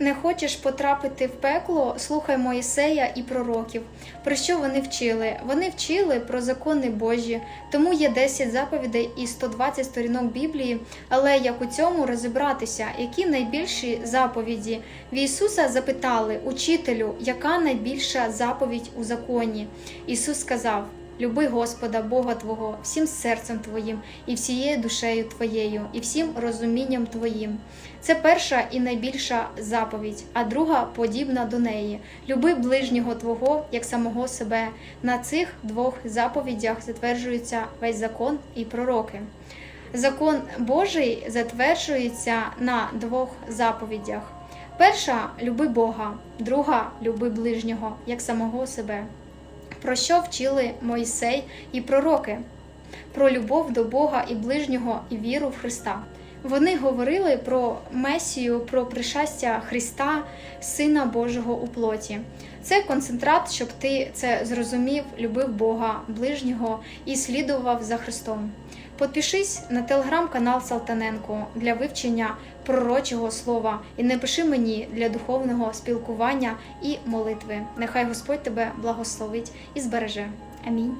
Не хочеш потрапити в пекло, слухай Моїсея і пророків. Про що вони вчили? Вони вчили про закони Божі, тому є 10 заповідей і 120 сторінок Біблії. Але як у цьому розібратися, які найбільші заповіді? В Ісуса запитали учителю, яка найбільша заповідь у законі? Ісус сказав. Люби Господа, Бога Твого, всім серцем Твоїм, і всією душею Твоєю, і всім розумінням Твоїм. Це перша і найбільша заповідь, а друга подібна до неї. Люби ближнього Твого, як самого себе. На цих двох заповідях затверджується весь закон і пророки. Закон Божий затверджується на двох заповідях. Перша люби Бога, друга люби ближнього, як самого себе. Про що вчили Мойсей і пророки? Про любов до Бога і ближнього і віру в Христа. Вони говорили про Месію, про пришестя Христа, Сина Божого у плоті. Це концентрат, щоб ти це зрозумів, любив Бога, ближнього і слідував за Христом. Подпишись на телеграм-канал Салтаненко для вивчення пророчого слова і напиши мені для духовного спілкування і молитви. Нехай Господь тебе благословить і збереже. Амінь.